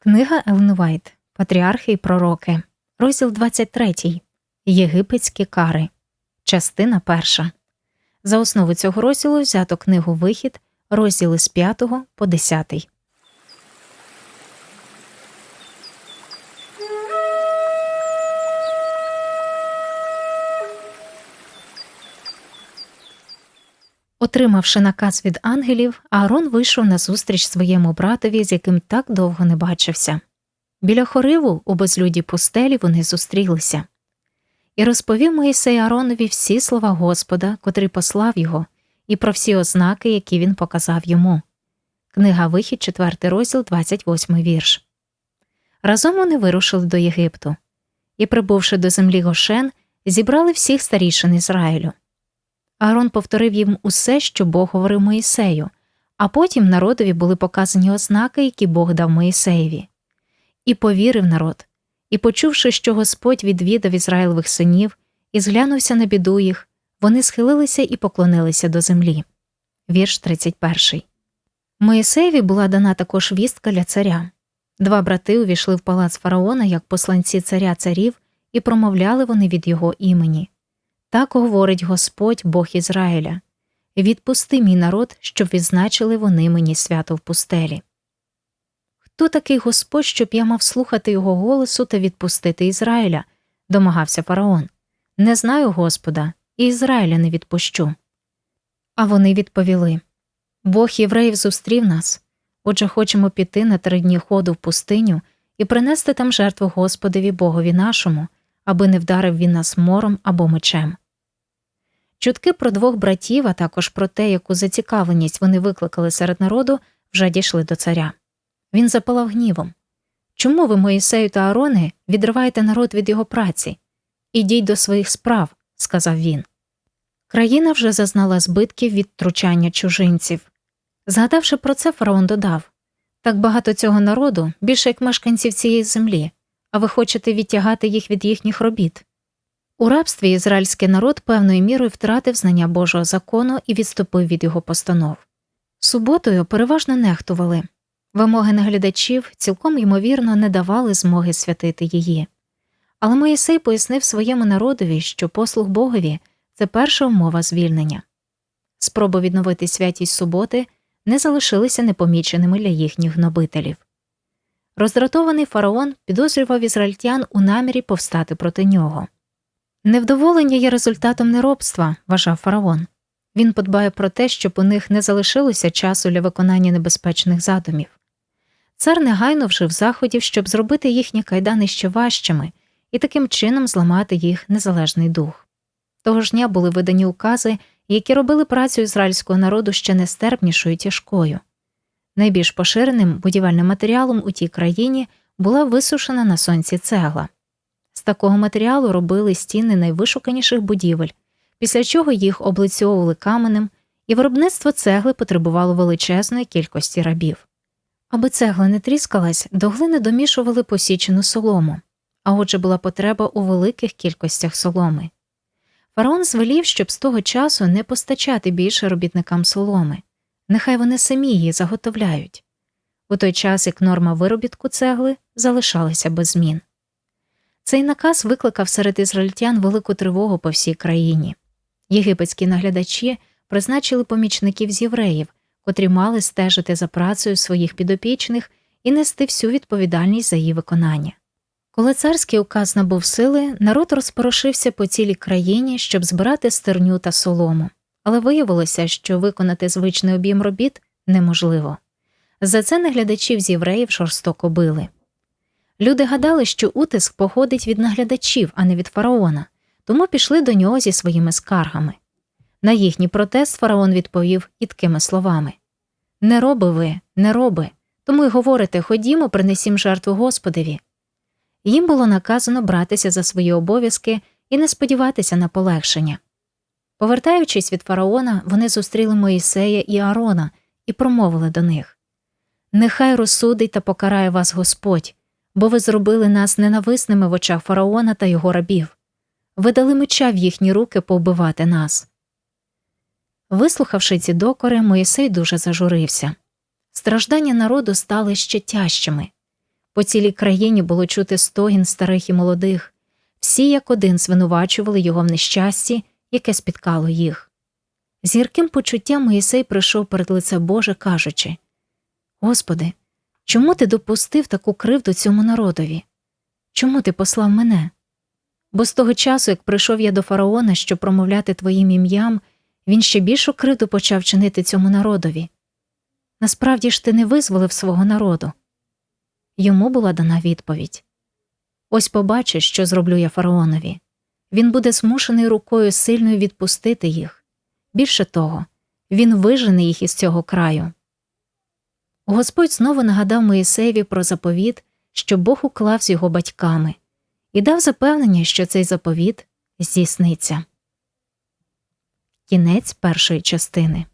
Книга Елен Вайт Патріархи і пророки, розділ 23. Єгипетські кари, частина перша. За основу цього розділу взято книгу Вихід, розділи з 5 по 10. Отримавши наказ від ангелів, Аарон вийшов на зустріч своєму братові, з яким так довго не бачився. Біля хориву у безлюді пустелі вони зустрілися. І розповів Моїсей Ааронові всі слова Господа, котрий послав його, і про всі ознаки, які він показав йому. Книга Вихід, 4 розділ, 28 вірш. Разом вони вирушили до Єгипту і, прибувши до землі Гошен, зібрали всіх старішин Ізраїлю. Аарон повторив їм усе, що Бог говорив Моїсею, а потім народові були показані ознаки, які Бог дав Моїсеєві. І повірив народ, і, почувши, що Господь відвідав Ізраїлевих синів і зглянувся на біду їх, вони схилилися і поклонилися до землі. Вірш 31. Моїсеєві була дана також вістка для царя. Два брати увійшли в палац фараона як посланці царя царів, і промовляли вони від його імені. Так говорить Господь Бог Ізраїля відпусти мій народ, щоб відзначили вони мені свято в пустелі. Хто такий Господь, щоб я мав слухати його голосу та відпустити Ізраїля? домагався фараон. Не знаю Господа, і Ізраїля не відпущу. А вони відповіли Бог євреїв зустрів нас, отже, хочемо піти на три дні ходу в пустиню і принести там жертву Господові Богові нашому аби не вдарив він нас мором або мечем. Чутки про двох братів, а також про те, яку зацікавленість вони викликали серед народу, вже дійшли до царя. Він запалав гнівом. Чому ви, Моїсею та Арони, відриваєте народ від його праці? Ідіть до своїх справ, сказав він. Країна вже зазнала збитків від втручання чужинців. Згадавши про це, фараон додав так багато цього народу, більше як мешканців цієї землі а ви хочете відтягати їх від їхніх робіт. У рабстві ізраїльський народ певною мірою втратив знання Божого закону і відступив від його постанов. Суботою переважно нехтували вимоги наглядачів цілком ймовірно не давали змоги святити її. Але Моїсей пояснив своєму народові, що послуг Богові це перша умова звільнення. Спроби відновити святість суботи не залишилися непоміченими для їхніх гнобителів. Роздратований фараон підозрював ізраїльтян у намірі повстати проти нього. Невдоволення є результатом неробства, вважав фараон. Він подбає про те, щоб у них не залишилося часу для виконання небезпечних задумів. Цар негайно вжив заходів, щоб зробити їхні кайдани ще важчими і таким чином зламати їх незалежний дух. Того ж дня були видані укази, які робили працю ізраїльського народу ще нестерпнішою тяжкою. Найбільш поширеним будівельним матеріалом у тій країні була висушена на сонці цегла. З такого матеріалу робили стіни найвишуканіших будівель, після чого їх облицьовували каменем, і виробництво цегли потребувало величезної кількості рабів. Аби цегла не тріскалась, до глини домішували посічену солому, а отже була потреба у великих кількостях соломи. Фараон звелів, щоб з того часу не постачати більше робітникам соломи нехай вони самі її заготовляють, у той час як норма виробітку цегли залишалася без змін. Цей наказ викликав серед ізраїльтян велику тривогу по всій країні. Єгипетські наглядачі призначили помічників з євреїв, котрі мали стежити за працею своїх підопічних і нести всю відповідальність за її виконання. Коли царський указ набув сили, народ розпорошився по цілій країні, щоб збирати стерню та солому але виявилося, що виконати звичний об'єм робіт неможливо. За це наглядачів з євреїв жорстоко били. Люди гадали, що утиск походить від наглядачів, а не від фараона, тому пішли до нього зі своїми скаргами. На їхній протест фараон відповів ідкими словами Не роби ви, не роби, тому й говорите ходімо, принесім жертву Господеві. Їм було наказано братися за свої обов'язки і не сподіватися на полегшення. Повертаючись від фараона, вони зустріли Моїсея і Аарона і промовили до них Нехай розсудить та покарає вас Господь, бо ви зробили нас ненависними в очах фараона та його рабів. Ви дали меча в їхні руки повбивати нас. Вислухавши ці докори, Моїсей дуже зажурився. Страждання народу стали ще тяжчими. По цілій країні було чути стогін старих і молодих, всі як один звинувачували його в нещасті, яке спіткало їх. З гірким почуттям Моїсей прийшов перед лице Боже, кажучи Господи, чому ти допустив таку кривду цьому народові? Чому ти послав мене? Бо з того часу, як прийшов я до фараона, щоб промовляти твоїм ім'ям, він ще більшу кривду почав чинити цьому народові. Насправді ж ти не визволив свого народу. Йому була дана відповідь Ось побачиш, що зроблю я фараонові. Він буде змушений рукою сильною відпустити їх. Більше того, він вижене їх із цього краю. Господь знову нагадав Моїсеєві про заповіт, що Бог уклав з його батьками, і дав запевнення, що цей заповіт здійсниться. Кінець першої частини